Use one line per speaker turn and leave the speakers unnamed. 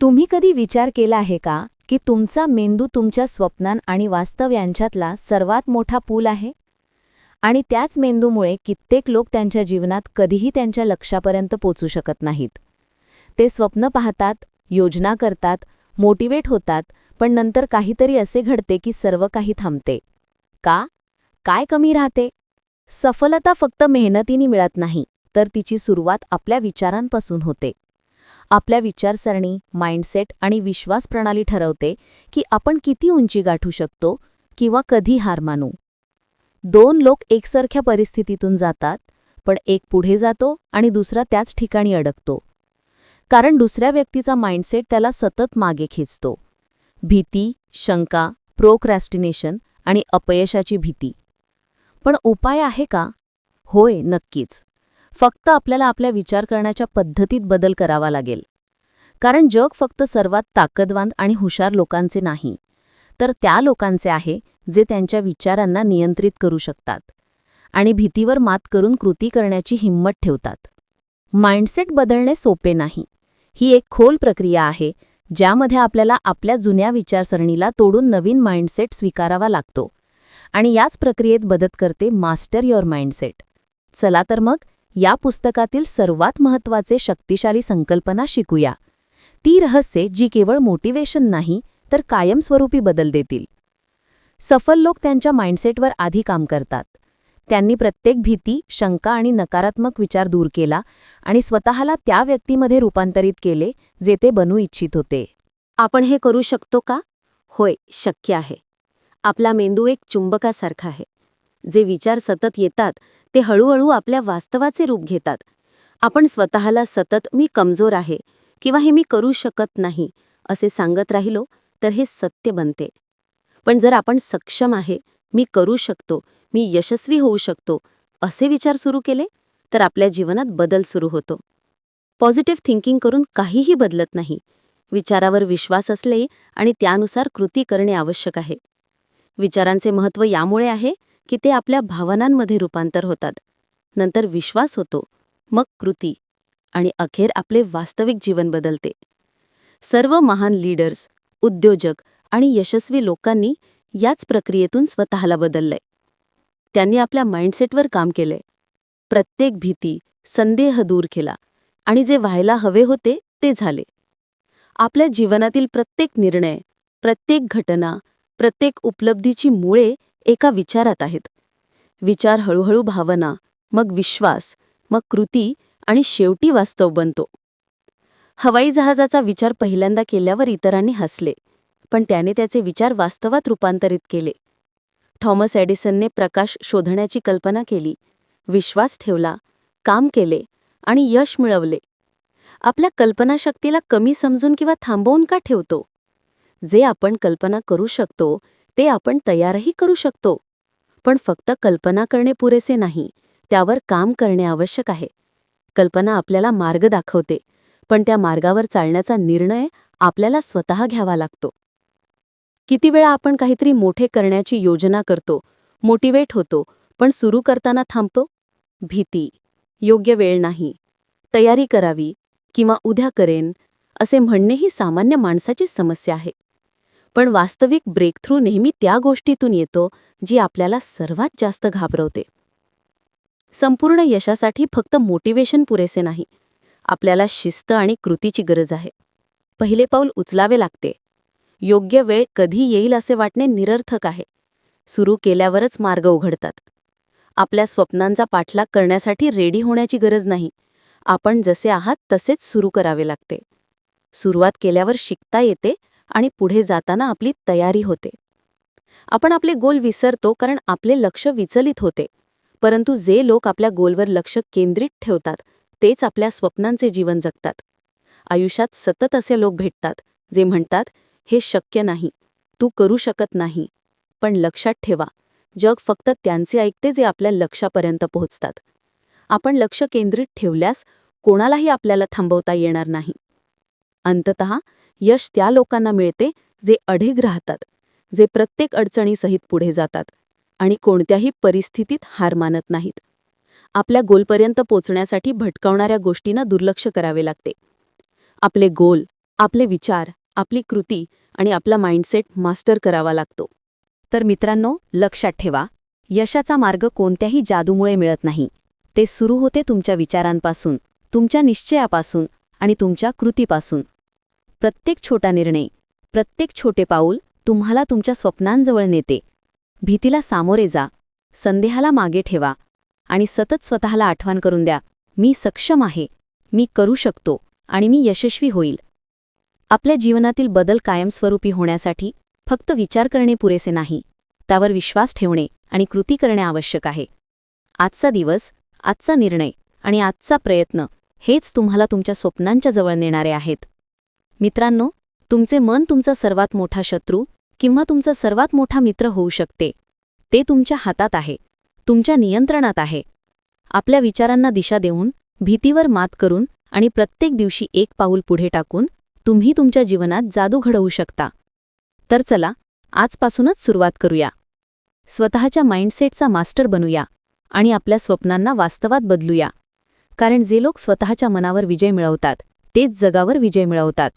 तुम्ही कधी विचार केला आहे का की तुमचा मेंदू तुमच्या स्वप्नां आणि वास्तव यांच्यातला सर्वात मोठा पूल आहे? आणि त्याच मेंदूमुळे कित्येक लोक त्यांच्या जीवनात कधीही त्यांच्या लक्षापर्यंत पोचू शकत नाहीत. ते स्वप्न पाहतात योजना करतात मोटिवेट होतात पण नंतर काहीतरी असे घडते की सर्व काही थांबते. का? काय कमी राहते? सफलता फक्त मेहनतीने मिळत नाही तर तिची सुरुवात आपल्या विचारांपासून होते. आपल्या विचारसरणी माइंडसेट आणि विश्वास प्रणाली ठरवते की आपण किती उंची गाठू शकतो किंवा कधी हार मानू. दोन लोक एकसारख्या परिस्थितीतून जातात पण एक पुढे जातो आणि दुसरा त्याच ठिकाणी अडकतो. कारण दुसऱ्या व्यक्तीचा माइंडसेट त्याला सतत मागे खेचतो. भीती शंका प्रोक्रॅस्टिनेशन आणि अपयशाची भीती. पण उपाय आहे का? होय नक्कीच. फक्त आपल्याला आपल्या विचार करण्याच्या पद्धतीत बदल करावा लागेल. कारण जग फक्त सर्वात ताकदवान आणि हुशार लोकांचे नाही तर त्या लोकांचे आहे जे त्यांच्या विचारांना नियंत्रित करू शकतात आणि भीतीवर मात करून कृती करण्याची हिंमत ठेवतात. माइंडसेट बदलणे सोपे नाही. ही एक खोल प्रक्रिया आहे ज्यामध्ये आपल्याला आपल्या जुन्या विचारसरणीला तोडून नवीन माइंडसेट स्वीकारावा लागतो आणि याच प्रक्रियेत मदत करते मास्टर युअर माइंडसेट. चला तर मग या पुस्तकातील सर्वात महत्त्वाचे शक्तिशाली संकल्पना शिकूया. ती रहस्ये जी केवळ मोटिवेशन नाही तर कायमस्वरूपी बदल देतील. सफल लोक त्यांच्या माइंडसेटवर आधी काम करतात. त्यांनी प्रत्येक भीती शंका आणि नकारात्मक विचार दूर केला आणि स्वतःला त्या व्यक्तीमध्ये रूपांतरित केले जे ते बनू इच्छित होते.
आपण हे करू शकतो का? होय शक्य आहे. आपला मेंदू एक चुंबकासारखा आहे. जे विचार सतत येतात ते हळूहळू आपल्या वास्तवाचे रूप घेतात. आपण स्वतःला सतत मी कमजोर आहे किंवा हे मी करू शकत नाही असे सांगत राहिलो तर हे सत्य बनते. पण जर आपण सक्षम आहे मी करू शकतो मी यशस्वी होऊ शकतो असे विचार सुरू केले तर आपल्या जीवनात बदल सुरू होतो. पॉझिटिव्ह थिंकिंग करून काहीही बदलत नाही. विचारावर विश्वास असले आणि त्यानुसार कृती करणे आवश्यक आहे. विचारांचे महत्त्व यामुळे आहे की ते आपल्या भावनांमध्ये रूपांतर होतात. नंतर विश्वास होतो मग कृती. आणि अखेर आपले वास्तविक जीवन बदलते. सर्व महान लीडर्स उद्योजक आणि यशस्वी लोकांनी याच प्रक्रियेतून स्वतःला बदललंय. त्यांनी आपल्या माइंडसेटवर काम केलंय. प्रत्येक भीती संदेह दूर केला आणि जे व्हायला हवे होते ते झाले. आपल्या जीवनातील प्रत्येक निर्णय प्रत्येक घटना प्रत्येक उपलब्धीची मुळे एका विचारात आहेत. विचार हळूहळू भावना मग विश्वास मग कृती आणि शेवटी वास्तव बनतो. हवाई जहाजाचा विचार पहिल्यांदा केल्यावर इतरांनी हसले पण त्याने त्याचे विचार वास्तवात रूपांतरित केले. थॉमस एडिसनने प्रकाश शोधण्याची कल्पना केली विश्वास ठेवला काम केले आणि यश मिळवले. आपल्या कल्पनाशक्तीला कमी समजून किंवा थांबवून का ठेवतो? जे आपण कल्पना करू शकतो ते आपण तयारही करू शकतो. पण फक्त कल्पना करणे पुरेसे नाही त्यावर काम करणे आवश्यक आहे. कल्पना आपल्याला मार्ग दाखवते. पण त्या मार्गावर चालण्याचा निर्णय आपल्याला स्वतः घ्यावा लागतो. किती वेळा आपण काहीतरी मोठे करण्याची योजना करतो मोटिवेट होतो पण सुरू करताना थांबतो? भीती योग्य वेळ नाही तयारी करावी किंवा उद्या करेन असे म्हणणे ही सामान्य माणसाची समस्या आहे. पण वास्तविक ब्रेकथ्रू नेहमी त्या गोष्टीतून येतो जी आपल्याला सर्वात जास्त घाबरवते. संपूर्ण यशासाठी फक्त मोटिवेशन पुरेसे नाही. आपल्याला शिस्त आणि कृतीची गरज आहे. पहिले पाऊल उचलावे लागते. योग्य वेळ कधी येईल असे वाटणे निरर्थक आहे. सुरू केल्यावरच मार्ग उघडतात. आपल्या स्वप्नांचा पाठलाग करण्यासाठी रेडी होण्याची गरज नाही. आपण जसे आहात तसेच सुरू करावे लागते. सुरुवात केल्यावर शिकता येते आणि पुढे जाताना आपली तयारी होते. आपण आपले गोल विसरतो कारण आपले लक्ष विचलित होते. परंतु जे लोक आपल्या गोलवर लक्ष केंद्रित ठेवतात तेच आपल्या स्वप्नांचे जीवन जगतात. आयुष्यात सतत असे लोक भेटतात जे म्हणतात हे शक्य नाही तू करू शकत नाही. पण लक्षात ठेवा जग फक्त त्यांचे ऐकते जे आपल्या लक्षापर्यंत पोहोचतात. आपण लक्ष केंद्रित ठेवल्यास कोणालाही आपल्याला थांबवता येणार नाही. अंतत यश त्या लोकांना मिळते जे अढेग राहतात जे प्रत्येक अडचणीसहित पुढे जातात. आणि कोणत्याही परिस्थितीत हार मानत नाहीत. आपल्या गोलपर्यंत पोचण्यासाठी भटकावणाऱ्या गोष्टींना दुर्लक्ष करावे लागते. आपले गोल आपले विचार आपली कृती आणि आपला माइंडसेट मास्टर करावा लागतो.
तर मित्रांनो लक्षात ठेवा यशाचा मार्ग कोणत्याही जादूमुळे मिळत नाही. ते सुरू होते तुमच्या विचारांपासून तुमच्या निश्चयापासून आणि तुमच्या कृतीपासून. प्रत्येक छोटा निर्णय प्रत्येक छोटे पाऊल तुम्हाला तुमच्या स्वप्नांजवळ नेते भीतीला सामोरे जा. संदेहाला मागे ठेवा. आणि सतत स्वतःला आठवण करून द्या. मी सक्षम आहे. मी करू शकतो. आणि मी यशस्वी होईल. आपल्या जीवनातील बदल कायमस्वरूपी होण्यासाठी फक्त विचार करणे पुरेसे नाही. त्यावर विश्वास ठेवणे आणि कृती करणे आवश्यक आहे. आजचा दिवस आजचा निर्णय आणि आजचा प्रयत्न हेच तुम्हाला तुमच्या स्वप्नांच्या जवळ नेणारे आहेत. मित्रांनो तुमचे मन तुमचा सर्वात मोठा शत्रू किंवा तुमचा सर्वात मोठा मित्र होऊ शकते. ते तुमच्या हातात आहे. तुमच्या नियंत्रणात आहे. आपल्या विचारांना दिशा देऊन भीतीवर मात करून आणि प्रत्येक दिवशी एक पाऊल पुढे टाकून तुम्ही तुमच्या जीवनात जादू घडवू शकता. तर चला आजपासूनच सुरुवात करूया. स्वतःच्या माइंडसेटचा मास्टर बनूया आणि आपल्या स्वप्नांना वास्तवात बदलूया. कारण जे लोक स्वतःच्या मनावर विजय मिळवतात तेच जगावर विजय मिळवतात.